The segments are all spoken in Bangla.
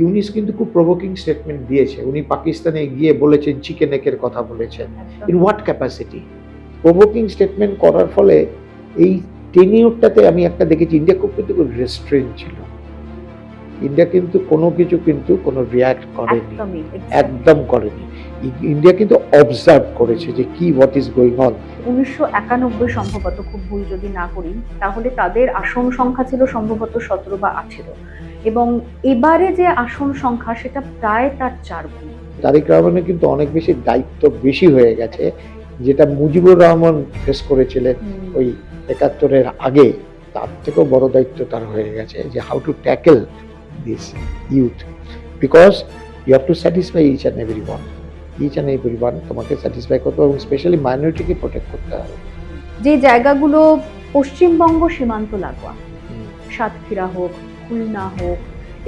ইউনিস কিন্তু খুব প্রভোকিং স্টেটমেন্ট দিয়েছে। উনি পাকিস্তানে গিয়ে বলেছেন চিকেন একের কথা বলেছেন। In what capacity provoking statement করার ফলে এই টেনিওরটাতে আমি একটা দেখেছি ইন্ডিয়া খুব কিন্তু রেস্টুরেন্ট ছিল। ইন্ডিয়া কিন্তু কোনো কিছু কিন্তু কোনো রিয়াক্ট করেনি। একদম করেনি। ইন্ডিয়া কিন্তু অবজার্ভ করেছে যে কি হোয়াট ইজ গোয়িং অন উনিশশো একানব্বই সম্ভবত খুব ভুল যদি না করি তাহলে তাদের আসন সংখ্যা ছিল সম্ভবত সতেরো বা আঠেরো। এবং এবারে যে আসন সংখ্যা সেটা প্রায় তার চার গুণ। তারিক রহমানের কিন্তু অনেক বেশি দায়িত্ব বেশি হয়ে গেছে যেটা মুজিবুর রহমান ফেস করেছিলেন ওই একাত্তরের আগে। তার থেকেও বড় দায়িত্ব তার হয়ে গেছে যে how to tackle this youth because you have to satisfy each and every one each and every one তোমাকে স্যাটিসফাই করতে হবে এবং স্পেশালি মাইনরিটিকে প্রোটেক্ট করতে হবে। যে জায়গাগুলো পশ্চিমবঙ্গ সীমান্ত লাগোয়া সাতক্ষীরা হোক খুলনা হোক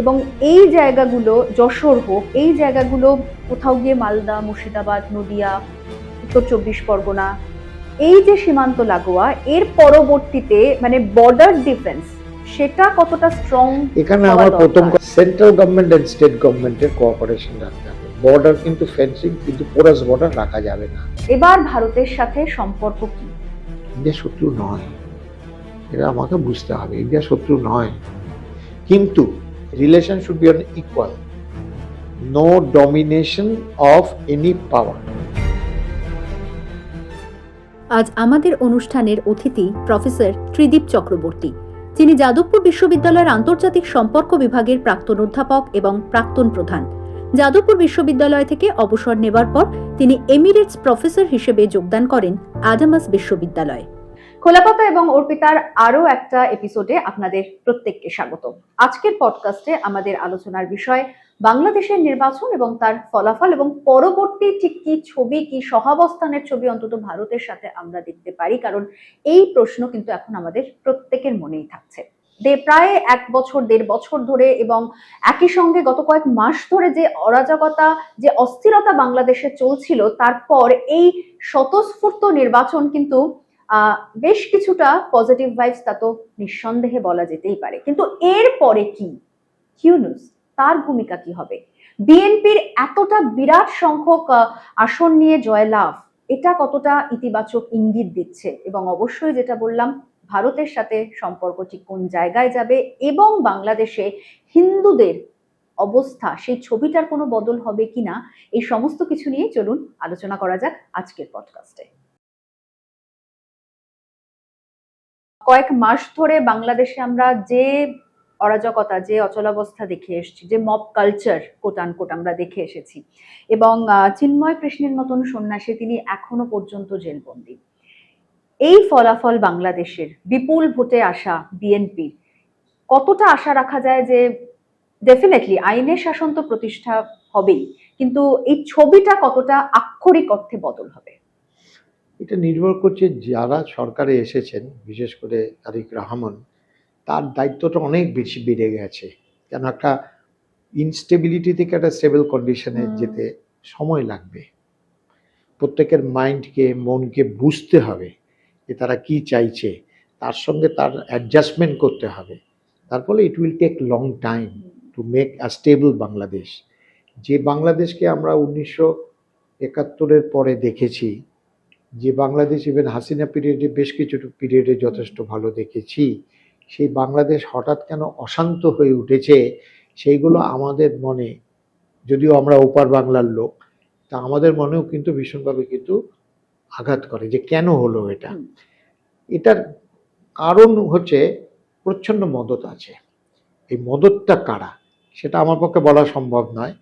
এবং এই জায়গাগুলো যশোর হোক এই জায়গাগুলো কোথাও গিয়ে মালদা মুর্শিদাবাদ নদিয়া উত্তর চব্বিশ পরগনা এই যে সীমান্ত লাগোয়া এর পরবর্তীতে মানে বর্ডার ডিফেন্স সেটা কতটা স্ট্রং এখানে আমার প্রথম সেন্ট্রাল গভর্নমেন্ট অ্যান্ড স্টেট গভর্নমেন্টের কোঅপারেশন রাখতে হবে। বর্ডার কিন্তু ফেন্সিং কিন্তু পোরাস বর্ডার রাখা যাবে না। এবার ভারতের সাথে সম্পর্ক কি? ইন্ডিয়া শত্রু নয়। এটা আমাকে বুঝতে হবে ইন্ডিয়া শত্রু নয়। কিন্তু relation should be on equal no domination of any power আজ আমাদের অনুষ্ঠানের অতিথি প্রফেসর ত্রিদীপ চক্রবর্তী, যিনি যাদবপুর বিশ্ববিদ্যালয়ের আন্তর্জাতিক সম্পর্ক বিভাগের প্রাক্তন অধ্যাপক এবং প্রাক্তন প্রধান। যাদবপুর বিশ্ববিদ্যালয় থেকে অবসর নেবার পর তিনি এমিরেটস প্রফেসর হিসেবে যোগদান করেন আদামাস বিশ্ববিদ্যালয়ে। খোলাপাতা এবং অর্পিতার আরও একটা এপিসোডে আপনাদের প্রত্যেককে স্বাগত। আজকের পডকাস্টে আমাদের আলোচনার বিষয় বাংলাদেশের নির্বাচন এবং তার ফলাফল এবং পরবর্তী ঠিক কি ছবি, কি সহাবস্থানের ছবি অন্তত ভারতের সাথে আমরা দেখতে পারি, কারণ এই প্রশ্ন কিন্তু এখন আমাদের প্রত্যেকের মনেই থাকছে। প্রায় এক বছর, দেড় বছর ধরে এবং একই সঙ্গে গত কয়েক মাস ধরে যে অরাজকতা, যে অস্থিরতা বাংলাদেশে চলছিল, তারপর এই স্বতঃস্ফূর্ত নির্বাচন কিন্তু বেশ কিছুটা পজিটিভ ভাইবস তা তো নিঃসন্দেহে বলা যেতেই পারে। কিন্তু এর পরে কি? হিউনুস তার ভূমিকা কি হবে? বিএনপির এতটা বিরাট সংখ্যক আসন নিয়ে জয়লাভ এটা কতটা ইতিবাচক ইঙ্গিত দিচ্ছে? এবং অবশ্যই যেটা বললাম, ভারতের সাথে সম্পর্ক ঠিক কোন জায়গায় যাবে এবং বাংলাদেশে হিন্দুদের অবস্থা, সেই ছবিটার কোনো বদল হবে কিনা, এই সমস্ত কিছু নিয়ে চলুন আলোচনা করা যাক আজকের পডকাস্টে কয়েক মাস ধরে বাংলাদেশে আমরা যে অরাজকতা, যে অচলাবস্থা দেখে এসেছি, যে মব কালচার কোটান কোট আমরা দেখে এসেছি এবং চিন্ময় কৃষ্ণের মতন সন্ন্যাসী তিনি এখনও পর্যন্ত জেলবন্দি। এই ফলাফল বাংলাদেশের বিপুল ভোটে আসা বিএনপির কতটা আশা রাখা যায় যে ডেফিনেটলি আইনের শাসন তো প্রতিষ্ঠা হবেই, কিন্তু এই ছবিটা কতটা আক্ষরিক অর্থে বদল হবে? এটা নির্ভর করছে যারা সরকারে এসেছেন বিশেষ করে তারিক রহমান তার দায়িত্বটা অনেক বেশি বেড়ে গেছে। কেন একটা ইনস্টেবিলিটি থেকে একটা স্টেবল কন্ডিশনে যেতে সময় লাগবে। প্রত্যেকের মাইন্ডকে মনকে বুঝতে হবে যে তারা কি চাইছে। তার সঙ্গে তার অ্যাডজাস্টমেন্ট করতে হবে। তার ফলে it will take long time to make a stable Bangladesh যে বাংলাদেশকে আমরা উনিশশো একাত্তরের পরে দেখেছি যে বাংলাদেশ ইভেন হাসিনা পিরিয়ডে বেশ কিছু পিরিয়ডে যথেষ্ট ভালো দেখেছি সেই বাংলাদেশ হঠাৎ কেন অশান্ত হয়ে উঠেছে সেইগুলো আমাদের মনে যদিও আমরা ওপার বাংলার লোক তা আমাদের মনেও কিন্তু ভীষণভাবে কিন্তু আঘাত করে যে কেন হলো এটা। এটার কারণ হচ্ছে প্রচ্ছন্ন মদত আছে। এই মদতটা কারা? সেটা আমার পক্ষে বলা সম্ভব নয়।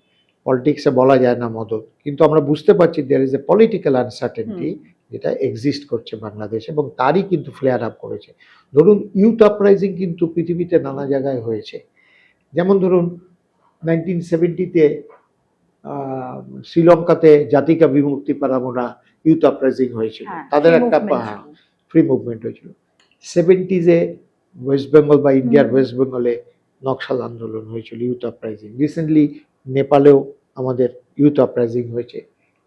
পলিটিক্সে বলা যায় না মদত। কিন্তু আমরা বুঝতে পারছি there is a political uncertainty যেটা এক্সিস্ট করছে বাংলাদেশে এবং তারই কিন্তু ফ্লেয়ার আপ করেছে। ধরুন ইউথ আপরাইজিং কিন্তু পৃথিবীতে নানা জায়গায় হয়েছে। যেমন ধরুন নাইনটিন সেভেন্টিতে শ্রীলঙ্কাতে জাতিকা বিমুক্তি পারামোনা ইউথ আপরাইজিং হয়েছিল। হ্যাঁ, তাদের একটা। ফ্রি মুভমেন্ট হয়েছিল। সেভেন্টিজে ওয়েস্ট বেঙ্গল বা ইন্ডিয়ার। ওয়েস্ট বেঙ্গলে নকশাল আন্দোলন হয়েছিল ইউথ আপরাইজিং রিসেন্টলি নেপালেও আমাদের ইউথ আপরাইজিং হয়েছে।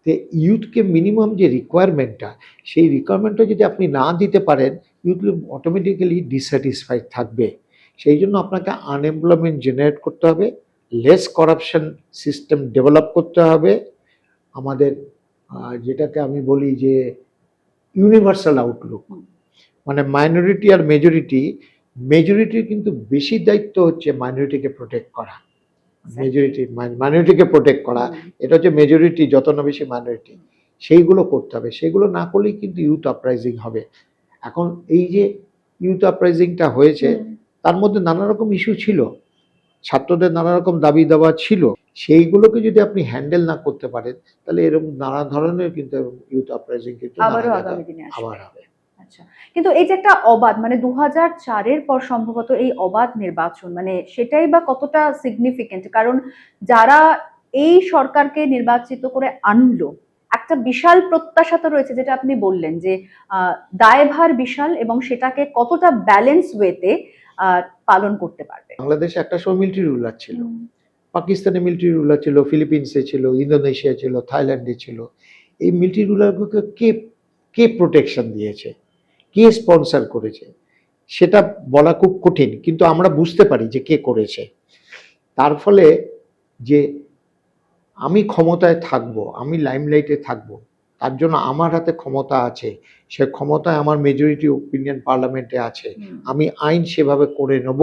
তো ইউথকে মিনিমাম যে রিকোয়ারমেন্টটা সেই রিকোয়ারমেন্টটা যদি আপনি না দিতে পারেন ইউথ অটোমেটিক্যালি ডিসস্যাটিসফাইড থাকবে। সেই জন্য আপনাকে আনএমপ্লয়মেন্ট জেনারেট করতে হবে লেস করাপশন সিস্টেম ডেভেলপ করতে হবে। আমাদের যেটাকে আমি বলি যে ইউনিভার্সাল আউটলুক মানে মাইনরিটি আর মেজরিটি মেজরিটির কিন্তু বেশি দায়িত্ব হচ্ছে মাইনরিটিকে প্রোটেক্ট করা। মেজরিটি মাইনরিটিকে প্রোটেক্ট করা এটা হচ্ছে মেজরিটি যত না বেশি মাইনরিটি সেইগুলো করতে হবে। সেগুলো না করলেই কিন্তু ইউথ আপরাইজিং হবে। এখন এই যে ইউথ আপরাইজিংটা হয়েছে তার মধ্যে নানা রকম ইস্যু ছিল। ছাত্রদের নানা রকম দাবি দাবা ছিল। সেইগুলোকে যদি আপনি হ্যান্ডেল না করতে পারেন তাহলে এরকম নানা ধরনের কিন্তু ইউথ আপরাইজিং কিন্তু আবার হবে। আচ্ছা। কিন্তু এই যে একটা অবাধ মানে দু হাজার চারের পর সম্ভবত এই অবাধ নির্বাচন মানে সেটাই বা কতটা সিগনিফিকেন্ট কারণ যারা এই সরকারকে নির্বাচিত করে আনলো একটা বিশাল প্রত্যাশা তো রয়েছে যেটা আপনি বললেন যে আহ, দায়ভার বিশাল এবং সেটাকে কতটা ব্যালেন্স ওয়েতে পালন করতে পারবে। বাংলাদেশে একটা সময় মিলিটারি রুলার ছিল। পাকিস্তানে মিলিটারি রুলার ছিল ফিলিপিন্সে ছিল ইন্দোনেশিয়া ছিল থাইল্যান্ডে ছিল। এই মিলিটারি রুলারগুলোকে কে কে প্রোটেকশন দিয়েছে? কে স্পন্সর করেছে? সেটা বলা খুব কঠিন কিন্তু আমরা বুঝতে পারি যে কে করেছে। তার ফলে যে আমি ক্ষমতায় থাকব আমি লাইমলাইটে থাকব তার জন্য আমার হাতে ক্ষমতা আছে সে ক্ষমতায় আমার মেজরিটি ওপিনিয়ন পার্লামেন্টে আছে আমি আইন সেভাবে করে নেব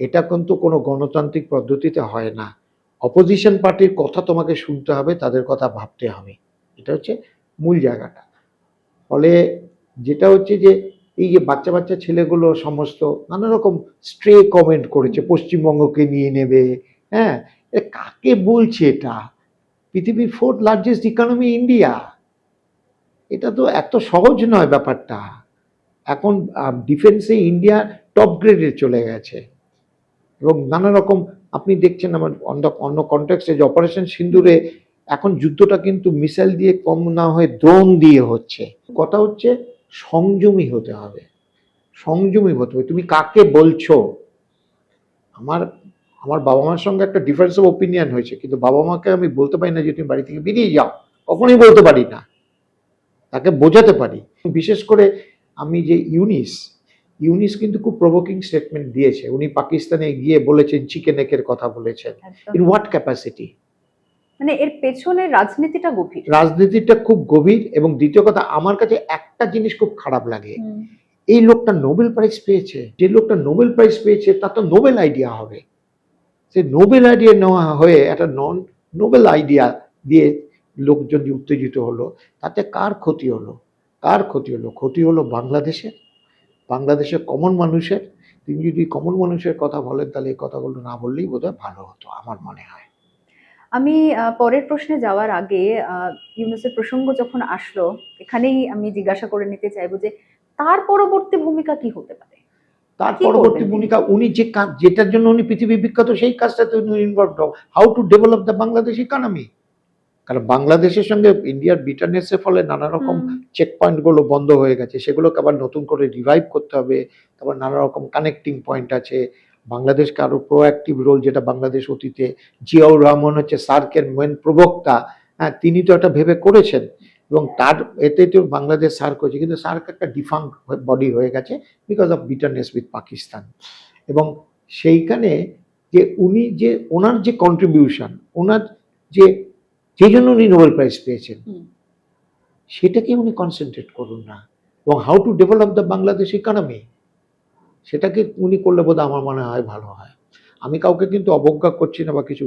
এটা কিন্তু কোনো গণতান্ত্রিক পদ্ধতিতে হয় না। অপোজিশন পার্টির কথা তোমাকে শুনতে হবে তাদের কথা ভাবতে হবে। এটা হচ্ছে মূল জায়গাটা। ফলে যেটা হচ্ছে যে এই যে বাচ্চা বাচ্চা ছেলেগুলো সমস্ত নানা রকম স্ট্রে কমেন্ট করেছে, পশ্চিমবঙ্গকে নিয়ে নেবে হ্যাঁ? কাকে বলছে এটা? পৃথিবীর ফোর্থ লার্জেস্ট ইকোনমি ইন্ডিয়া এটা তো এত সহজ নয় ব্যাপারটা। এখন ডিফেন্সে ইন্ডিয়া টপ গ্রেডে চলে গেছে। এবং নানা রকম, আপনি দেখছেন আমার অন্য অন্য কন্টেক্সে যে অপারেশন সিন্দুরে এখন যুদ্ধটা কিন্তু মিসাইল দিয়ে কম না হয়ে ড্রোন দিয়ে হচ্ছে। কথা হচ্ছে সংযমী হতে হবে। সংযমী হতে হবে। তুমি কাকে বলছো? আমার আমার বাবা মার সঙ্গে একটা ডিফারেন্স অফ ওপিনিয়ন হয়েছে কিন্তু বাবা মাকে আমি বলতে পারি না যে তুমি বাড়ি থেকে বেরিয়ে যাও। কখনোই বলতে পারি না। তাকে বোঝাতে পারি। বিশেষ করে আমি যে ইউনিস ইউনিস কিন্তু খুব প্রভোকিং স্টেটমেন্ট দিয়েছে। উনি পাকিস্তানে গিয়ে বলেছেন চিকেন একের কথা বলেছেন। ইন হোয়াট ক্যাপাসিটি মানে এর পেছনে রাজনীতিটা গভীর। রাজনীতিটা খুব গভীর এবং দ্বিতীয় কথা আমার কাছে একটা জিনিস খুব খারাপ লাগে। এই লোকটা নোবেল প্রাইজ পেয়েছে। যে লোকটা নোবেল প্রাইজ পেয়েছে তার তো নোবেল আইডিয়া হবে। সে নোবেল আইডিয়া নেওয়া হয়ে একটা নন নোবেল আইডিয়া দিয়ে লোকজন উত্তেজিত হলো তাতে কার ক্ষতি হলো? কার ক্ষতি হলো? ক্ষতি হলো বাংলাদেশের। বাংলাদেশের কমন মানুষের। তিনি যদি কমন মানুষের কথা বলেন তাহলে এই কথাগুলো না বললেই বোধহয় ভালো হতো আমার মনে হয়। আমি পরের প্রশ্নে যাওয়ার আগে ইউনুসের প্রসঙ্গ যখন আসলো এখানেই আমি জিজ্ঞাসা করে নিতে চাইব যে তার পরবর্তী ভূমিকা কি হতে পারে? তার পরবর্তী ভূমিকা উনি যে কাজ যেটার জন্য উনি পৃথিবী বিখ্যাত সেই কাজটাতে উনি involve how to develop the Bangladesh economy কারণ বাংলাদেশের সঙ্গে ইন্ডিয়ার বিটারনেসের ফলে নানা রকম চেক পয়েন্টগুলো বন্ধ হয়ে গেছে। সেগুলোকে আবার নতুন করে রিভাইভ করতে হবে। তারপর নানা রকম কানেক্টিং পয়েন্ট আছে। বাংলাদেশকে আরও প্রোঅ্যাক্টিভ রোল যেটা বাংলাদেশ অতীতে জিয়াউর রহমান হচ্ছে সার্কের মেন প্রবক্তা হ্যাঁ তিনি তো এটা ভেবে করেছেন এবং তার এতে তো বাংলাদেশ সার্ক হয়েছে কিন্তু সার্ক একটা ডিফাঙ্ক বডি হয়ে গেছে because of bitterness with Pakistan. এবং সেইখানে যে উনি যে ওনার যে কন্ট্রিবিউশন ওনার যে যেই জন্য উনি নোবেল প্রাইজ পেয়েছেন। সেটাকে উনি কনসেন্ট্রেট করুন না। এবং how to develop the Bangladesh economy সেটাকে উনি করলে বোধ আমার মনে হয় ভালো হয়। আমি কাউকে কিন্তু অবজ্ঞা করছি না বা কিছু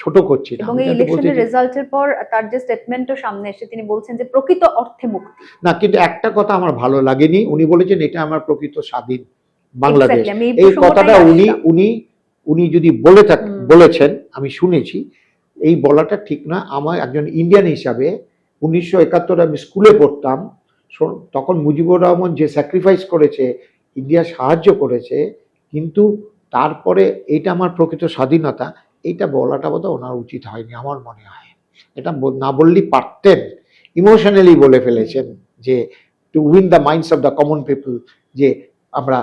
ছোট করছি না। এবং এই ইলেকশনের রেজাল্টের পর তার যে স্টেটমেন্টও সামনে এসে তিনি বলছেন যে প্রকৃত অর্থে মুক্তি। না কিন্তু একটা কথা আমার ভালো লাগেনি। উনি বলেছেন এটা আমার প্রকৃত স্বাধীন বাংলাদেশ। আমি এই কথাটা উনি উনি উনি যদি বলে থাক বলেছেন আমি শুনেছি এই বলাটা ঠিক না। আমার একজন ইন্ডিয়ান হিসাবে উনিশশো একাত্তরে আমি স্কুলে পড়তাম তখন মুজিবুর রহমান যে স্যাক্রিফাইস করেছে ইন্ডিয়া সাহায্য করেছে, কিন্তু তারপরে এটা আমার প্রকৃত স্বাধীনতা এটা বলাটা বোধহয় ওনার উচিত হয়নি, আমার মনে হয়। এটা না বললেই পারতেন ইমোশনালি বলে ফেলেছেন যে to win the minds of the common people যে আমরা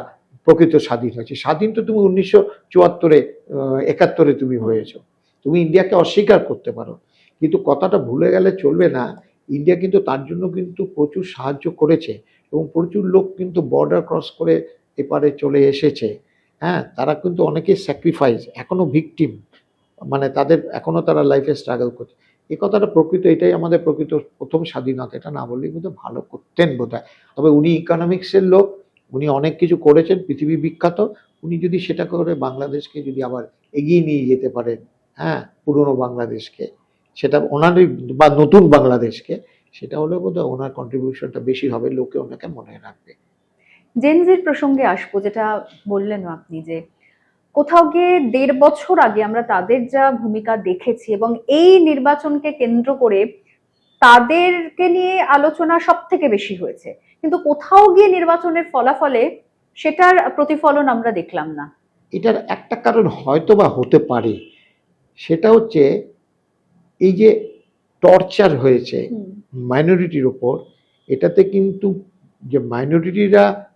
প্রকৃত স্বাধীন হয়েছি। স্বাধীন তো তুমি উনিশশো চুয়াত্তরে একাত্তরে তুমি হয়েছো। তুমি ইন্ডিয়াকে অস্বীকার করতে পারো। কিন্তু কথাটা ভুলে গেলে চলবে না। ইন্ডিয়া কিন্তু তার জন্য কিন্তু প্রচুর সাহায্য করেছে। এবং প্রচুর লোক কিন্তু বর্ডার ক্রস করে এপারে চলে এসেছে। হ্যাঁ তারা কিন্তু অনেকে স্যাক্রিফাইস এখনও ভিকটিম মানে তাদের এখনও তারা লাইফে স্ট্রাগল করছে। এ কথাটা প্রকৃত, এটাই আমাদের প্রকৃত প্রথম স্বাধীনতা। এটা না বললেই বোধ ভালো করতেন বোধ তবে উনি ইকোনমিক্সের লোক, উনি অনেক কিছু করেছেন, পৃথিবী বিখ্যাত। উনি যদি সেটা করে বাংলাদেশকে যদি আবার এগিয়ে নিয়ে যেতে পারেন হ্যাঁ পুরনো বাংলাদেশকে, সেটা ওনারই বা নতুন বাংলাদেশকে সেটা হলে বোধ ওনার কন্ট্রিবিউশনটা বেশি হবে লোকে ওনাকে মনে রাখবে। জেনজির প্রসঙ্গে আসব যেটা বললেন আপনি যে কোথাও গিয়ে দেড় বছর আগে আমরা তাদের যা ভূমিকা দেখেছি এবং এই নির্বাচনকে কেন্দ্র করে তাদেরকে নিয়ে আলোচনা সব থেকে বেশি হয়েছে। কিন্তু কোথাও গিয়ে নির্বাচনের ফলাফলে সেটার প্রতিফলন আমরা দেখলাম না। এটার একটা কারণ হয়তো বা হতে পারে সেটা হচ্ছে এই যে টর্চার হয়েছে মাইনরিটির ওপর এটাতে কিন্তু যে মাইনরিটিরা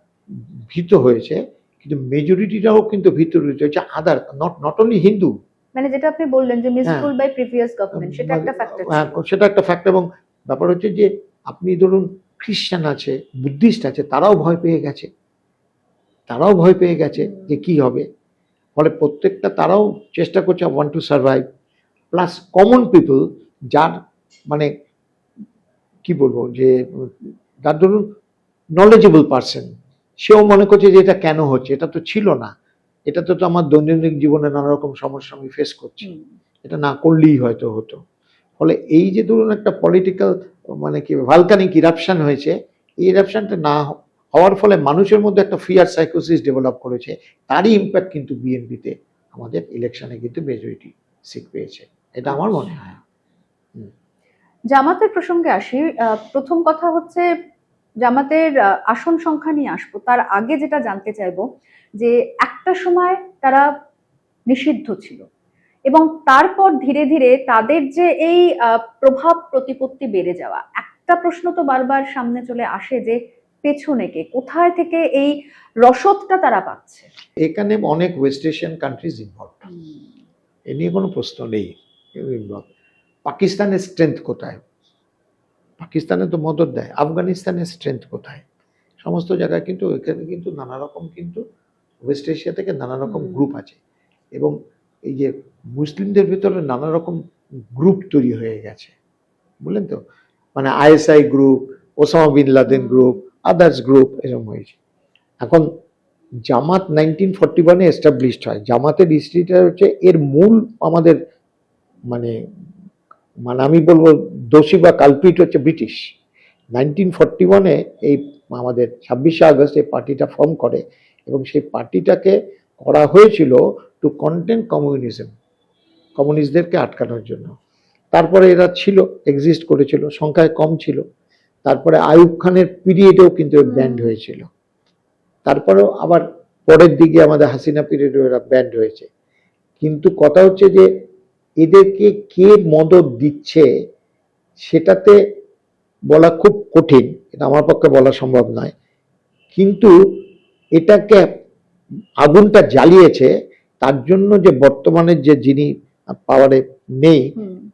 ভীত হয়েছে কিন্তু মেজরিটিরাও কিন্তু ভীত হয়েছে other not not only Hindu মানে যেটা আপনি বললেন যে মিসরুল বাই প্রিভিয়াস গভর্নমেন্ট সেটা একটা ফ্যাক্টর সেটা একটা ফ্যাক্টর এবং ব্যাপার হচ্ছে যে আপনি ধরুন খ্রিস্টান আছে বুদ্ধিস্ট আছে তারাও ভয় পেয়ে গেছে। তারাও ভয় পেয়ে গেছে যে কি হবে। ফলে প্রত্যেকটা তারাও চেষ্টা করছে one to survive plus common people যার মানে কি বলব যে যার ধরুন নলেজেবল পার্সন সেও মনে করছে যে এটা কেন হচ্ছে? এটা তো ছিল না। এটা তো তো আমার দৈনন্দিন জীবনে নানা রকম সমস্যা আমি ফেস করছি। এটা না করলেই হয়তো হতো। ফলে এই যে ধরুন একটা পলিটিক্যাল মানে কি ভালকানিক ইরাপশন হয়েছে এই ইরাপশনটা না হওয়ার ফলে মানুষের মধ্যে একটা ফিয়ার সাইকোসিস ডেভেলপ করেছে। তারই ইম্প্যাক্ট কিন্তু বিএনপিতে আমাদের ইলেকশনে কিন্তু মেজরিটি সিট পেয়েছে। এটা আমার মনে হয়। জামাতের প্রসঙ্গে আসি। প্রথম কথা হচ্ছে জামাতের আসন সংখ্যা নিয়ে আসব। তার আগে যেটা জানতে চাইব যে একটা সময় তারা নিষিদ্ধ ছিল এবং তারপর ধীরে ধীরে তাদের যে এই প্রভাব প্রতিপত্তি বেড়ে যাওয়া একটা প্রশ্ন তো বারবার সামনে চলে আসে যে পেছনে কে কোথায় থেকে এই রসদটা তারা পাচ্ছে? এখানে অনেক ওয়েস্ট এশিয়ান কান্ট্রিজ ইনভলভ এ নিয়ে কোনো প্রশ্ন নেই। ইনভলভ পাকিস্তানের স্ট্রেংথ কোথায়? পাকিস্তানে তো মদত দেয় আফগানিস্তানের স্ট্রেংথ কোথায়? সমস্ত জায়গায় কিন্তু এখানে কিন্তু নানা রকম কিন্তু ওয়েস্ট এশিয়া থেকে নানা রকম গ্রুপ আছে। এবং এই যে মুসলিমদের ভিতরে নানা রকম গ্রুপ তৈরি হয়ে গেছে। বুঝলেন তো? মানে ISI group Osama bin Laden group others group এরকম হয়েছে। এখন জামাত নাইনটিন ফর্টি ওয়ানে এস্টাবলিশড হয়। জামাতের হিস্ট্রিটা হচ্ছে এর মূল আমাদের মানে মানে আমি বলব দোষী বা কালপিট হচ্ছে ব্রিটিশ। নাইনটিন ফর্টি ওয়ানে এই আমাদের ছাব্বিশে আগস্ট এই পার্টিটা ফর্ম করে এবং সেই পার্টিটাকে করা হয়েছিল টু কন্টেন্ট কমিউনিজম কমিউনিস্টদেরকে আটকানোর জন্য। তারপরে এরা ছিল এক্সিস্ট করেছিল সংখ্যায় কম ছিল। তারপরে আইয়ুব খানের পিরিয়ডেও কিন্তু ব্যান্ড হয়েছিল। তারপরেও আবার পরের দিকে আমাদের হাসিনা পিরিয়ডেও এরা ব্যান্ড হয়েছে। কিন্তু কথা হচ্ছে যে এদেরকে কে মদত দিচ্ছে সেটাতে বলা খুব কঠিন এটা আমার পক্ষে বলা সম্ভব নয়। কিন্তু এটাকে আগুনটা জ্বালিয়েছে তার জন্য যে বর্তমানে যে যিনি পাওয়ারে নেই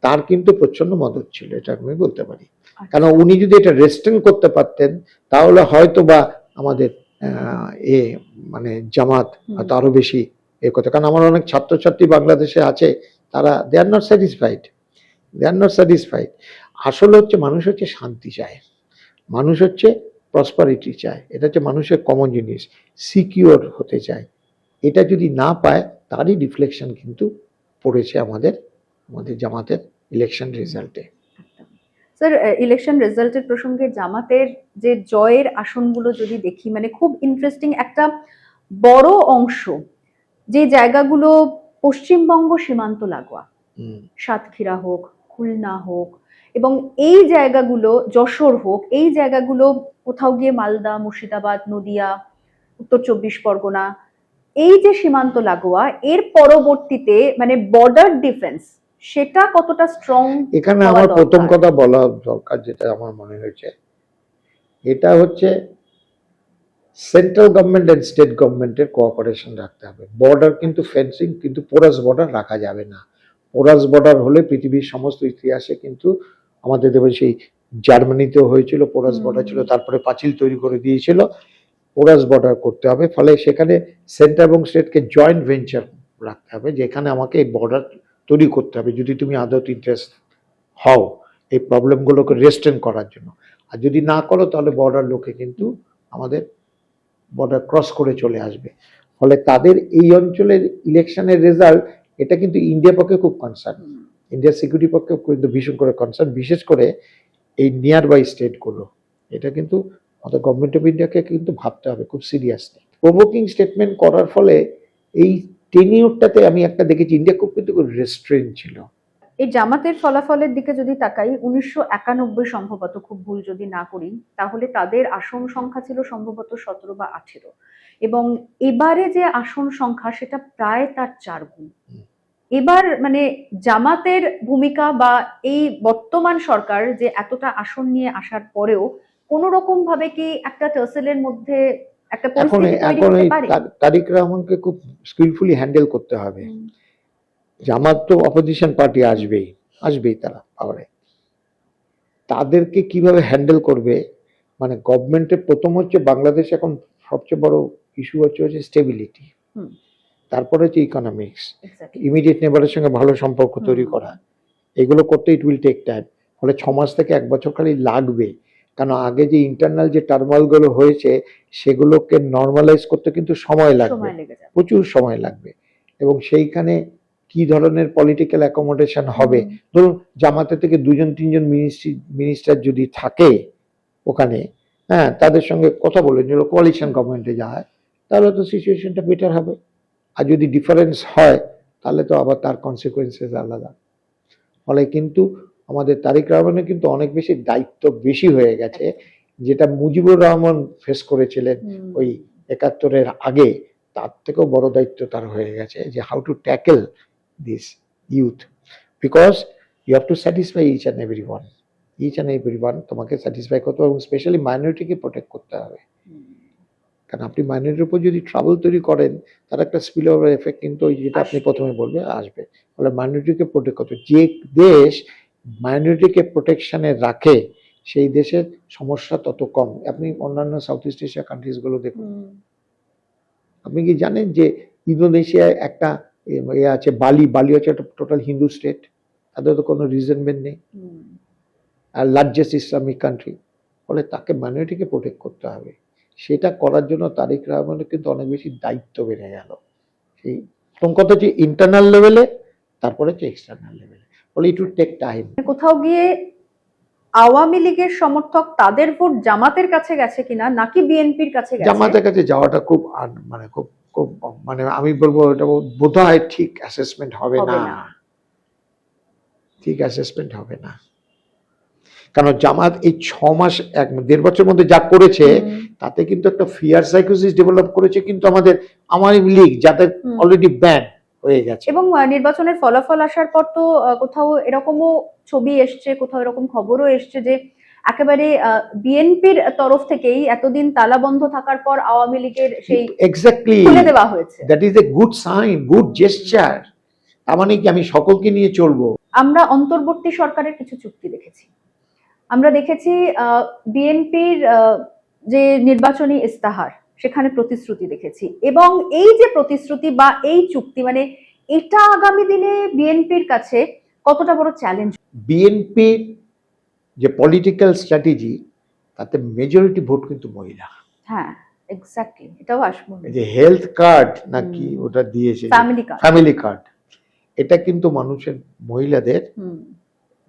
তার কিন্তু প্রচণ্ড মদত ছিল এটা আমি বলতে পারি। আচ্ছা। কারণ উনি যদি এটা রেস্টেন করতে পারতেন তাহলে হয়তো বা আমাদের আহ, এ মানে জামাত হয়তো আরও বেশি এ করতে। কারণ আমার অনেক ছাত্রছাত্রী বাংলাদেশে আছে তারা they are not satisfied they are not satisfied আসলে হচ্ছে মানুষ হচ্ছে শান্তি চায়। মানুষ হচ্ছে প্রসপারিটি চায়। এটা হচ্ছে মানুষের কমন জিনিস। সিকিওর হতে চায়। এটা যদি না পায়, তারই রিফ্লেকশন কিন্তু পড়েছে আমাদের আমাদের জামাতের ইলেকশন রেজাল্টে স্যার ইলেকশন রেজাল্টের প্রসঙ্গে জামাতের যে জয়ের আসনগুলো যদি দেখি মানে খুব ইন্টারেস্টিং একটা বড় অংশ, যে জায়গাগুলো পশ্চিমবঙ্গ সীমান্ত লাগোয়া। সাতক্ষীরা হোক খুলনা হোক এবং এই জায়গাগুলো যশোর হোক এই জায়গাগুলো কোথাও গিয়ে মালদা মুর্শিদাবাদ নদিয়া উত্তর চব্বিশ পরগনা এই যে সীমান্ত লাগোয়া এর পরবর্তীতে মানে বর্ডার ডিফেন্স সেটা কতটা স্ট্রং এখানে আমার প্রথম কথা বলা দরকার যেটা আমার মনে হয়েছে। এটা হচ্ছে সেন্ট্রাল গভর্নমেন্ট অ্যান্ড স্টেট গভর্নমেন্টের কোঅপারেশন রাখতে হবে। বর্ডার কিন্তু ফেন্সিং কিন্তু পোরাস বর্ডার রাখা যাবে না। পোরাস বর্ডার হলে পৃথিবীর সমস্ত ইতিহাসে কিন্তু আমাদের দেবে সেই জার্মানিতেও হয়েছিল পোরাস বর্ডার ছিল তারপরে পাঁচিল তৈরি করে দিয়েছিল। পোরাস বর্ডার করতে হবে ফলে সেখানে সেন্টার এবং স্টেটকে জয়েন্ট ভেঞ্চার রাখতে হবে যেখানে আমাকে এই বর্ডার তৈরি করতে হবে। যদি তুমি আদত ইন্টারেস্ট হও এই প্রবলেমগুলোকে রেস্টেন করার জন্য। আর যদি না করো তাহলে বর্ডার লোকে কিন্তু আমাদের বর্ডার ক্রস করে চলে আসবে। ফলে তাদের এই অঞ্চলের ইলেকশনের রেজাল্ট এটা কিন্তু ইন্ডিয়ার পক্ষে খুব কনসার্ন ইন্ডিয়ার সিকিউরিটি পক্ষে কিন্তু ভীষণ করে কনসার্ন বিশেষ করে এই নিয়ার বাই স্টেটগুলো এটা কিন্তু আমাদের গভর্নমেন্ট অফ ইন্ডিয়াকে কিন্তু ভাবতে হবে খুব সিরিয়াসলি প্রভোকিং স্টেটমেন্ট করার ফলে এই টেনিওরটাতে আমি একটা দেখেছি ইন্ডিয়া খুব কিন্তু রেস্টুরেন্ট ছিল। এই জামাতের ফলাফলের দিকে যদি তাকাই উনিশশো একানব্বই সম্ভবত খুব ভুল যদি না করি তাহলে তাদের আসন সংখ্যা ছিল সম্ভবত সতেরো বা আঠেরো। এবং এবারে যে আসন সংখ্যা সেটা প্রায় তার চার গুণ। এবার মানে জামাতের ভূমিকা বা এই বর্তমান সরকার যে এতটা আসন নিয়ে আসার পরেও কোন রকম ভাবে কি একটা টার্সেলের মধ্যে একটা পরিস্থিতি তৈরি এখন পারে? তারিক রহমানকে খুব স্কিলফুলি হ্যান্ডেল করতে হবে। হুম, জামাত তো অপোজিশন পার্টি আসবেই আসবেই তারা পাওয়ারে তাদেরকে কীভাবে হ্যান্ডেল করবে? মানে গভর্নমেন্টের প্রথম হচ্ছে বাংলাদেশ এখন সবচেয়ে বড় ইস্যু হচ্ছে হচ্ছে স্টেবিলিটি তারপরে হচ্ছে ইকোনমিক্স ইমিডিয়েট নেবারের সঙ্গে ভালো সম্পর্ক তৈরি করা। এগুলো করতে ইট উইল টেক টাইম ফলে ছ মাস থেকে এক বছর খালি লাগবে। কারণ আগে যে ইন্টারনাল যে টার্মালগুলো হয়েছে সেগুলোকে নর্মালাইজ করতে কিন্তু সময় লাগবে। প্রচুর সময় লাগবে। এবং সেইখানে কি ধরনের পলিটিক্যাল অ্যাকোমোডেশন হবে? ধরুন জামাতে থেকে দুজন তিনজন মিনিস্ট্রি মিনিস্টার যদি থাকে ওখানে হ্যাঁ তাদের সঙ্গে কথা বলে নিল কোয়ালিশন গভর্নমেন্টে যায় তাহলে তো সিচুয়েশনটা বেটার হবে। আর যদি ডিফারেন্স হয় তাহলে তো আবার তার কনসিকুয়েন্সেস আলাদা। ফলে কিন্তু আমাদের তারিক রহমানের কিন্তু অনেক বেশি দায়িত্ব বেশি হয়ে গেছে যেটা মুজিবুর রহমান ফেস করেছিলেন ওই একাত্তরের আগে তার থেকেও বড় দায়িত্ব তার হয়ে গেছে যে how to tackle this youth because you have to satisfy each and every one each and every one তোমাকে স্যাটিসফাই করতে হবে এবং স্পেশালি মাইনরিটিকে প্রোটেক্ট করতে হবে। কারণ আপনি মাইনরিটির উপর যদি ট্রাবল তৈরি করেন তার একটা স্পিল ওভার এফেক্ট কিন্তু ওই যেটা আপনি। প্রথমে বলবে আসবে ফলে মাইনরিটিকে প্রোটেক্ট করতে। যে দেশ মাইনরিটিকে প্রোটেকশনে রাখে সেই দেশের সমস্যা তত কম আপনি অন্যান্য সাউথ ইস্ট এশিয়া কান্ট্রিজগুলো দেখুন আপনি কি জানেন যে ইন্দোনেশিয়ায় একটা এ আছে বালি বালি হচ্ছে একটা টোটাল হিন্দু স্টেট তাদের তো কোনো রিজনমেন্ট নেই। আর লার্জেস্ট ইসলামিক কান্ট্রি ফলে তাকে মাইনরিটিকে প্রোটেক্ট করতে হবে। সেটা করার জন্য তারিক রহমানের কিন্তু অনেক বেশি দায়িত্ব বেড়ে গেল। সেই প্রথম কথা হচ্ছে ইন্টারনাল লেভেলে তারপরে হচ্ছে এক্সটার্নাল লেভেলে ফলে ইট উইল টেক টাইম কোথাও গিয়ে আওয়ামী লীগের সমর্থক তাদের ভোট জামাতের কাছে গেছে কিনা নাকি বিএনপির কাছে জামাতের কাছে যাওয়াটা খুব মানে খুব মানে আমি বলব এটা বোধ হয় ঠিক অ্যাসেসমেন্ট হবে না। ঠিক অ্যাসেসমেন্ট হবে না। কারণ জামাত এই ছ মাস এক দেড় বছরের মধ্যে যা করেছে তাতে কিন্তু একটা ফিয়ার সাইকোসিস ডেভেলপ করেছে কিন্তু আমাদের আমার লীগ যাদের অলরেডি ব্যান হয়ে গেছে। এবং নির্বাচনের ফলাফল আসার পর তো কোথাও এরকমও ছবি এসছে কোথাও এরকম খবরও এসছে যে একেবারে বিএনপির তরফ থেকেই এতদিন তালাবন্ধ থাকার পর আওয়ামী লীগের সেই এক্স্যাক্টলি খুলে দেওয়া হয়েছে। That is a good sign good gesture তার মানে কি আমি সকলকে নিয়ে চলবো? আমরা অন্তর্বর্তী সরকারের কিছু চুক্তি দেখেছি। আমরা দেখেছি বিএনপির যে নির্বাচনী ইস্তাহার সেখানে প্রতিশ্রুতি দেখেছি। এবং এই যে প্রতিশ্রুতি বা এই চুক্তি মানে এটা আগামী দিনে বিএনপির কাছে কতটা বড় চ্যালেঞ্জ বিএনপি যে পলিটিক্যাল স্ট্র্যাটেজি তাতে মেজরিটি ভোট কিন্তু মহিলা। হ্যাঁ এক্স্যাক্টলি এটাও আসব। যে হেলথ কার্ড নাকি ওটা দিয়েছে ফ্যামিলি কার্ড ফ্যামিলি কার্ড এটা কিন্তু মানুষের মহিলাদের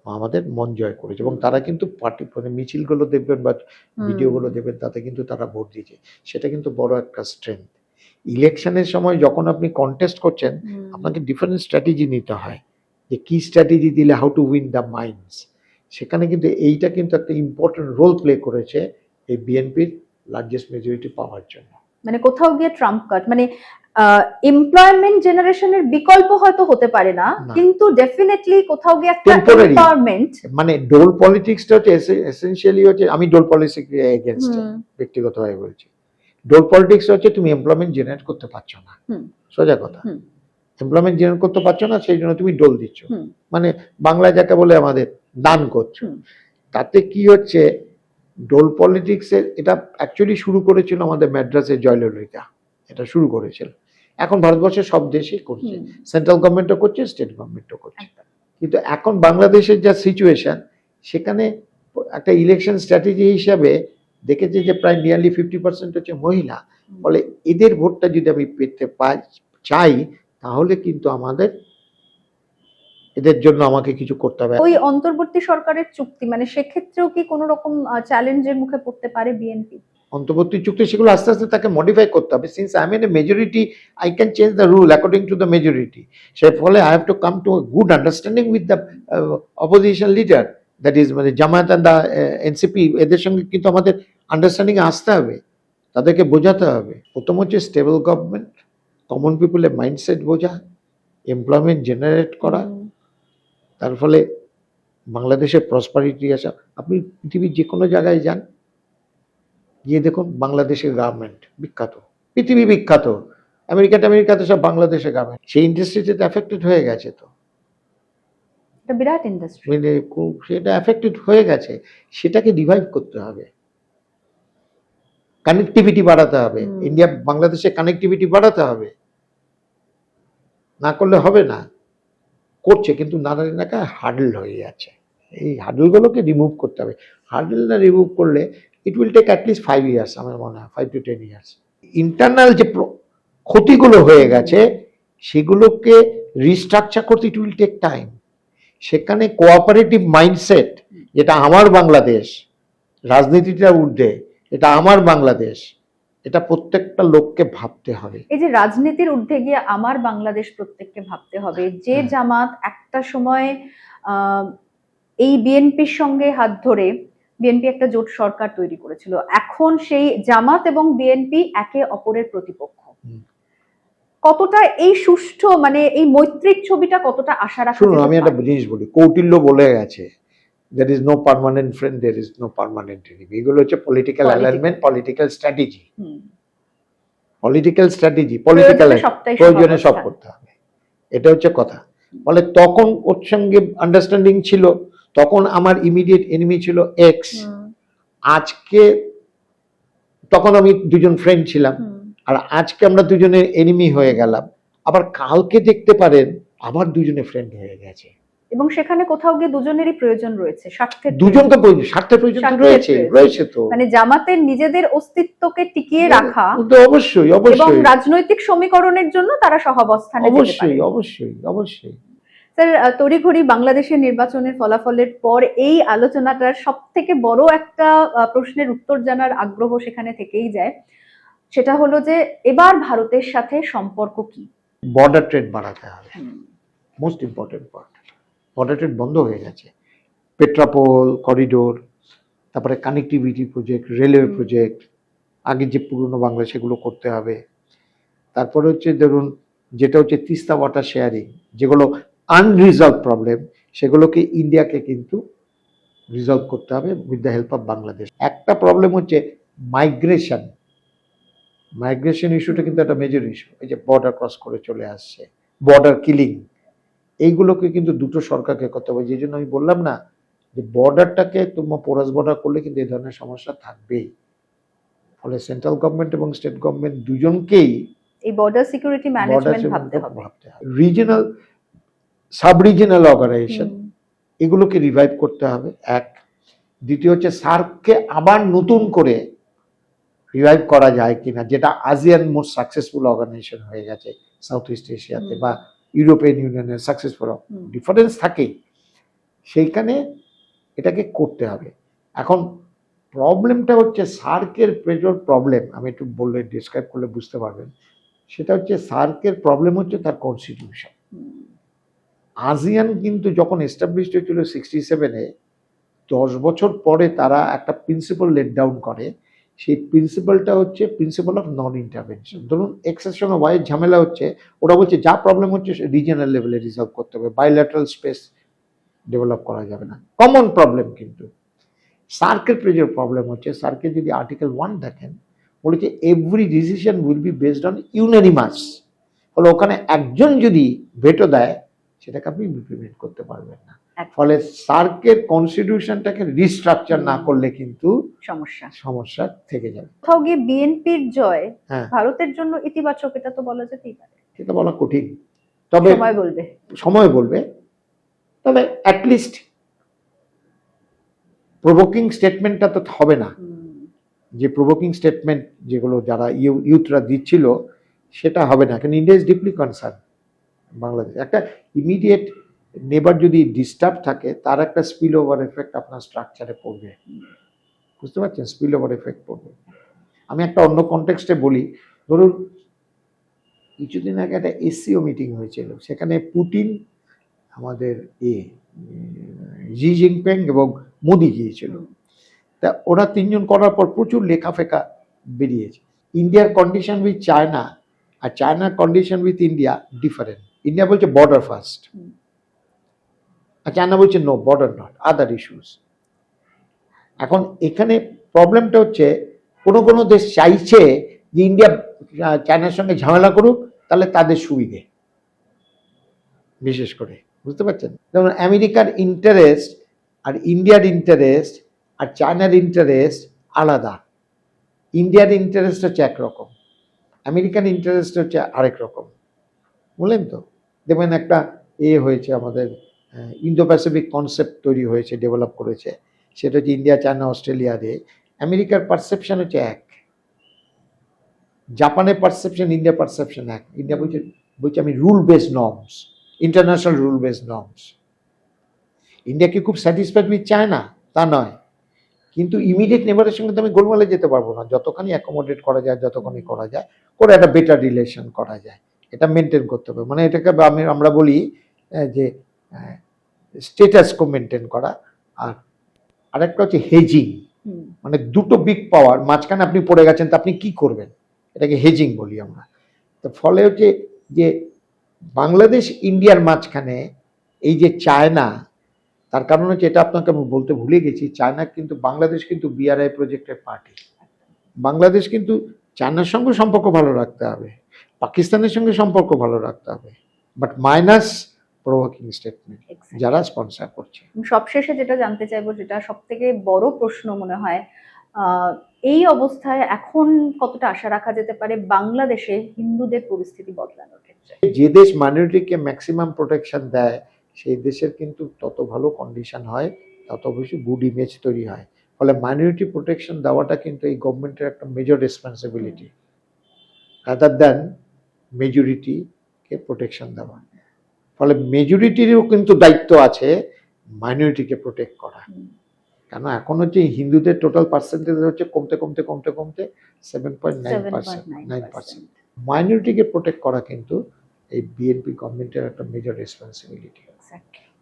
আমাদের মন জয় করেছে এবং তারা কিন্তু পার্টি মানে মিছিলগুলো দেখবেন বা ভিডিওগুলো দেখবেন তাতে কিন্তু তারা ভোট দিয়েছে। সেটা কিন্তু বড় একটা স্ট্রেংথ ইলেকশনের সময় যখন আপনি কন্টেস্ট করছেন। আপনাকে ডিফারেন্ট স্ট্র্যাটেজি নিতে হয়। যে কি স্ট্র্যাটেজি দিলে how to win the minds সেখানে কিন্তু এইটা কিন্তু একটা ইম্পর্টেন্ট রোল প্লে করেছে এই বিএনপির লার্জেস্ট মেজরিটি পাওয়ার জন্য। মানে কোথাও গিয়ে ট্রাম্প কার্ড মানে এমপ্লয়মেন্ট জেনারেশনের বিকল্প হয়তো হতে পারে না। কিন্তু ডেফিনেটলি কোথাও গিয়ে একটা. এমপাওয়ারমেন্ট মানে ডোল পলিটিক্সটা হচ্ছে এসেন্সিয়ালি হচ্ছে আমি ডোল পলিসি এগেনস্ট ব্যক্তিগতভাবে বলছি। ডোল পলিটিক্স হচ্ছে তুমি এমপ্লয়মেন্ট জেনারেট করতে পারছ না। সোজা কথা। এমপ্লয়মেন্ট জেনারেট করতে পারছ না সেই জন্য তুমি ডোল দিচ্ছ। মানে বাংলায় যাকে বলে আমাদের দান করছ। তাতে কি হচ্ছে ডোল পলিটিক্সের এটা অ্যাকচুয়ালি শুরু করেছিল আমাদের ম্যাড্রাসের জয়ললিতা। এটা শুরু করেছিল। এখন ভারতবর্ষের সব দেশেই করছে। সেন্ট্রাল গভর্নমেন্টও করছে স্টেট গভর্নমেন্টও করছে। কিন্তু এখন বাংলাদেশের যা সিচুয়েশন সেখানে একটা ইলেকশন স্ট্র্যাটেজি হিসাবে দেখেছে যে প্রায় নিয়ারলি ফিফটি পার্সেন্ট হচ্ছে মহিলা। ফলে এদের ভোটটা যদি আমি পেতে পাই চাই তাহলে কিন্তু আমাদের এদের জন্য আমাকে কিছু করতে হবে। ওই অন্তর্বর্তী সরকারের চুক্তি মানে সেক্ষেত্রেও কি কোনো রকম চ্যালেঞ্জের মুখে পড়তে পারে বিএনপি অন্তর্বর্তী চুক্তি সেগুলো আস্তে আস্তে তাকে মডিফাই করতে হবে। Since I in a majority I can change the rule according to the majority সে ফলে I have to come to good understanding with the opposition leader that is মানে জামায়াত অ্যান্ড দ্য এনসিপি এদের সঙ্গে কিন্তু আমাদের আন্ডারস্ট্যান্ডিং আসতে হবে। তাদেরকে বোঝাতে হবে। প্রথম হচ্ছে স্টেবল গভর্নমেন্ট কমন পিপুলের মাইন্ডসেট বোঝা এমপ্লয়মেন্ট জেনারেট করা তার ফলে বাংলাদেশের প্রসপারিটি আসা। আপনি পৃথিবীর যে কোনো জায়গায় যান গিয়ে দেখুন বাংলাদেশের গার্মেন্ট বিখ্যাত। পৃথিবী বিখ্যাত। আমেরিকাতে আমেরিকাতে সব বাংলাদেশের গার্মেন্ট সেই ইন্ডাস্ট্রিতে এফেক্টেড হয়ে গেছে তো। বিরাট ইন্ডাস্ট্রি মানে সেটা এফেক্টেড হয়ে গেছে। সেটাকে রিভাইভ করতে হবে। কানেক্টিভিটি বাড়াতে হবে। ইন্ডিয়া বাংলাদেশের কানেক্টিভিটি বাড়াতে হবে। না করলে হবে না। করছে কিন্তু নানা এলাকায় হার্ডল হয়ে যাচ্ছে এই হার্ডলগুলোকে রিমুভ করতে হবে। হার্ডলটা রিমুভ করলে it will take at least five years আমার মনে হয় five to ten years internal যে ক্ষতিগুলো হয়ে গেছে, সেগুলোকে রিস্ট্রাকচার করতে ইট উইল টেক টাইম সেখানে কোঅপারেটিভ মাইন্ডসেট যেটা আমার বাংলাদেশ, রাজনীতিটা ঊর্ধ্বে, এটা আমার বাংলাদেশ এটা প্রত্যেকটা লোককে ভাবতে হবে। এই যে রাজনীতির ঊর্ধ্বে গিয়ে আমার বাংলাদেশ প্রত্যেককে ভাবতে হবে। যে জামাত একটা সময় এই বিএনপির সঙ্গে হাত ধরে বিএনপি একটা জোট সরকার তৈরি করেছিল। এখন সেই জামাত এবং বিএনপি একে অপরের প্রতিপক্ষ। কতটা এই সুষ্ঠু মানে এই মৈত্রিক ছবিটা কতটা আশা রাখা আমি একটা জিনিস বলি কৌটিল্য বলে গেছে। There is no permanent friend there is no permanent enemy এগুলো হচ্ছে political alignment political strategy political strategy political প্রয়োজনে সব করতে হবে। এটা হচ্ছে কথা। ফলে তখন ওর সঙ্গে আন্ডারস্ট্যান্ডিং ছিল তখন আমার ইমিডিয়েট এনিমি ছিল এক্স আজকে তখন আমি দুজন ফ্রেন্ড ছিলাম। আর আজকে আমরা দুজনে এনিমি হয়ে গেলাম। আবার কালকে দেখতে পারেন আবার দুজনে ফ্রেন্ড হয়ে গেছে। এবং সেখানে কোথাও গিয়ে দুজনেরই প্রয়োজন রয়েছে স্বার্থের দুজন তো প্রয়োজন স্বার্থের প্রয়োজন তো রয়েছে রয়েছে তো। মানে জামাতের নিজেদের অস্তিত্বকে টিকিয়ে রাখা তো অবশ্যই এবং রাজনৈতিক সমীকরণের জন্য তারা সহাবস্থানে অবশ্যই অবশ্যই অবশ্যই। স্যার তড়িঘড়ি বাংলাদেশের নির্বাচনের ফলাফলের পর এই আলোচনাটার সব থেকে বড় একটা প্রশ্নের উত্তর জানার আগ্রহ সেখানে থেকেই যায়। সেটা হলো যে এবার ভারতের সাথে সম্পর্ক কি? বর্ডার ট্রেড বাড়াতে হবে। মোস্ট ইম্পর্টেন্ট পার্ট বর্ডার বন্ধ হয়ে গেছে। পেট্রাপোল করিডোর তারপরে কানেক্টিভিটি প্রজেক্ট রেলওয়ে প্রজেক্ট আগে যে পুরনো বাংলা সেগুলো করতে হবে। তারপরে হচ্ছে ধরুন যেটা হচ্ছে তিস্তা ওয়াটার শেয়ারিং যেগুলো আনরিজলভ প্রবলেম সেগুলোকে ইন্ডিয়াকে কিন্তু রিজলভ করতে হবে with the help of Bangladesh একটা প্রবলেম হচ্ছে মাইগ্রেশন মাইগ্রেশন ইস্যুটা কিন্তু একটা মেজর ইস্যু এই যে বর্ডার ক্রস করে চলে আসছে। বর্ডার কিলিং এইগুলোকে কিন্তু দুটো সরকারকে করতে হবে। যে জন্য আমি বললাম না যে বর্ডারটাকে তোমার পোরাস বর্ডার করলে কিন্তু এই ধরনের সমস্যা থাকবেই। ফলে সেন্ট্রাল গভর্নমেন্ট এবং স্টেট গভর্নমেন্ট দুজনকেই এই বর্ডার সিকিউরিটি ম্যানেজমেন্ট ভাবতে হবে। রিজিনাল সাব রিজিনাল অর্গানাইজেশন এগুলোকে রিভাইভ করতে হবে এক। দ্বিতীয় হচ্ছে সার্ককে আবার নতুন করে রিভাইভ করা যায় কিনা যেটা আসিয়ান মোস্ট সাকসেসফুল অর্গানাইজেশন হয়ে গেছে সাউথ ইস্ট এশিয়াতে বা ইউরোপিয়ান ইউনিয়নের সাকসেসফুল হুম। ডিফারেন্স থাকেই। সেইখানে এটাকে করতে হবে। এখন প্রবলেমটা হচ্ছে সার্কের প্রেজর প্রবলেম আমি একটু বললে ডিসক্রাইব করলে বুঝতে পারবেন। সেটা হচ্ছে সার্কের প্রবলেম হচ্ছে তার কনস্টিটিউশন হুম, আজিয়ান কিন্তু যখন এস্টাবলিশড হয়েছিল সিক্সটি সেভেনে দশ বছর পরে তারা একটা প্রিন্সিপাল লেট ডাউন করে সেই প্রিন্সিপালটা হচ্ছে প্রিন্সিপাল অফ নন ইন্টারভেনশন ধরুন এক্সের সঙ্গে ওয়াইয়ের ঝামেলা হচ্ছে, ওরা বলছে যা প্রবলেম হচ্ছে রিজিয়নাল লেভেলে রিজলভ করতে হবে বাইল্যাটারাল স্পেস ডেভেলপ করা যাবে না। কমন প্রবলেম কিন্তু। সার্কের প্রেজের প্রবলেম হচ্ছে সার্কের যদি আর্টিকেল ওয়ান দেখেন বলেছে every decision will be based on unanimous ফলে ওখানে একজন যদি ভেটো দেয় সেটাকে আপনি ইমপ্লিমেন্ট করতে পারবেন না। ফলে সার্কের কনস্টিটিউশনটাকে রিস্ট্রাকচার না করলে কিন্তু সমস্যা। সমস্যা থেকে যাবে। কোথাও গিয়ে বিএনপির জয় হ্যাঁ। ভারতের জন্য ইতিবাচক এটা তো বলা যেতেই পারে। সেটা বলা কঠিন। তবে সময় বলবে। সময় বলবে। তবে অ্যাটলিস্ট প্রভোকিং স্টেটমেন্টটা তো হবে না। যে প্রভোকিং স্টেটমেন্ট যেগুলো যারা ইউথরা দিচ্ছিল সেটা হবে না। কারণ India is deeply concern Bangladesh. একটা ইমিডিয়েট নেবার যদি ডিস্টার্ব থাকে, তার একটা স্পিল ওভার এফেক্ট আপনার স্ট্রাকচারে পড়বে। বুঝতে পারছেন? স্পিল ওভার এফেক্ট পড়বে। আমি একটা অন্য কনটেক্সটে বলি। ধরুন, কিছুদিন আগে একটা এসসিও মিটিং হয়েছিল। সেখানে পুতিন আমাদের এ জি জিনপিং এবং মোদি গিয়েছিল। তা ওরা তিনজন করার পর প্রচুর লেখাফেকা বেরিয়েছে। ইন্ডিয়ার কন্ডিশন উইথ চায়না আর চায়নার condition with India different India বলছে বর্ডার ফার্স্ট আর চায়না বলছে no border not other issues এখন এখানে প্রবলেমটা হচ্ছে কোনো কোনো দেশ চাইছে যে ইন্ডিয়া চায়নার সঙ্গে ঝামেলা করুক তাহলে তাদের সুবিধে। বিশেষ করে বুঝতে পারছেন? যেমন আমেরিকার ইন্টারেস্ট আর ইন্ডিয়ার ইন্টারেস্ট আর চায়নার ইন্টারেস্ট আলাদা। ইন্ডিয়ার ইন্টারেস্ট হচ্ছে একরকম আমেরিকান ইন্টারেস্ট হচ্ছে আরেক রকম। বুঝলেন তো। দেখবেন একটা এ হয়েছে আমাদের ইন্দো প্যাসিফিক কনসেপ্ট তৈরি হয়েছে ডেভেলপ করেছে। সেটা হচ্ছে ইন্ডিয়া চায়না অস্ট্রেলিয়াতে আমেরিকার পারসেপশন হচ্ছে এক। জাপানের পারসেপশন ইন্ডিয়া পারসেপশন এক। ইন্ডিয়া বলছে বলছে আমি rule base norms international rule base norms India কি খুব স্যাটিসফাইড উইথ চায়না তা নয়। কিন্তু ইমিডিয়েট নেবারের সঙ্গে তো আমি গোলমালে যেতে পারব না। যতখানি অ্যাকোমোডেট করা যায়, যতখানি করা যায়, করে একটা বেটার রিলেশন করা যায়। এটা মেনটেন করতে হবে। মানে এটাকে আমি আমরা বলি যে স্টেটাসকো মেনটেন করা। আর আরেকটা হচ্ছে হেজিং মানে দুটো বিগ পাওয়ার মাঝখানে আপনি পড়ে গেছেন তা আপনি কি করবেন? এটাকে হেজিং বলি আমরা। তো ফলে হচ্ছে যে বাংলাদেশ ইন্ডিয়ার মাঝখানে এই যে চায়না তার কারণ হচ্ছে এটা আপনাকে আমি বলতে ভুলে গেছি চায়না কিন্তু বাংলাদেশ কিন্তু বিআরআই প্রজেক্টের পার্টি বাংলাদেশ কিন্তু চায়নার সঙ্গে সম্পর্ক ভালো রাখতে হবে। পাকিস্তানের সঙ্গে সম্পর্ক ভালো রাখতে হবে। বাট মাইনাস প্রভোকিং স্টেটমেন্ট যারা স্পন্সর করছে। সবশেষে যেটা জানতে চাইব যেটা সব থেকে বড় প্রশ্ন মনে হয় এই অবস্থায় এখন কতটা আশা রাখা যেতে পারে বাংলাদেশে হিন্দুদের পরিস্থিতি বদলানোর ক্ষেত্রে? যে দেশ মাইনরিটিকে ম্যাক্সিমাম প্রোটেকশন দেয় সেই দেশের কিন্তু তত ভালো কন্ডিশন হয় তত বেশি গুড ইমেজ তৈরি হয়। ফলে মাইনরিটি প্রোটেকশন দেওয়াটা কিন্তু এই গভর্নমেন্টের একটা মেজর রেসপন্সিবিলিটি রাদার দ্যান মেজরিটিকে প্রোটেকশন দেওয়া ফলে মেজরিটিরও কিন্তু দায়িত্ব আছে মাইনরিটিকে প্রোটেক্ট করা। কেন এখন হচ্ছে হিন্দুদের টোটাল পার্সেন্টেজ হচ্ছে কমতে কমতে কমতে কমতে seven point nine percent nine percent মাইনরিটিকে protect করা কিন্তু এই বিএনপি গভর্নমেন্টের একটা মেজর রেসপন্সিবিলিটি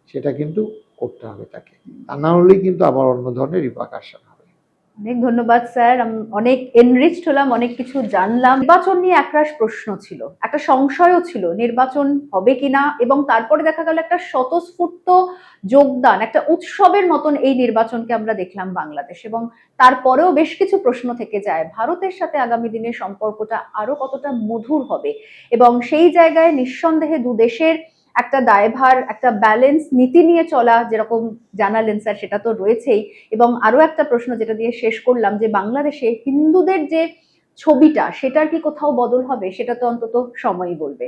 সেটা কিন্তু করতে হবে তাকে। তা না হলেই কিন্তু আবার অন্য ধরনের রিপাকাশন হবে। অনেক ধন্যবাদ, স্যার। অনেক এনরিচড হলাম, অনেক কিছু জানলাম। নির্বাচন নিয়ে একরাশ প্রশ্ন ছিল। একটা সংশয়ও ছিল, নির্বাচন হবে কিনা? এবং তারপরে দেখা গেল একটা স্বতঃস্ফূর্ত যোগদান, একটা উৎসবের মতন এই নির্বাচনকে আমরা দেখলাম বাংলাদেশ। এবং তারপরেও বেশ কিছু প্রশ্ন থেকে যায়, ভারতের সাথে আগামী দিনের সম্পর্কটা আরও কতটা মধুর হবে? এবং সেই জায়গায় নিঃসন্দেহে দু দেশের একটা দায়ভার, একটা ব্যালেন্স নীতি নিয়ে চলা যেরকম জানালেন স্যার, সেটা তো রয়েছেই। এবং আরও একটা প্রশ্ন যেটা দিয়ে শেষ করলাম যে বাংলাদেশে হিন্দুদের যে ছবিটা, সেটার কি কোথাও বদল হবে? সেটা তো অন্তত সময়ই বলবে।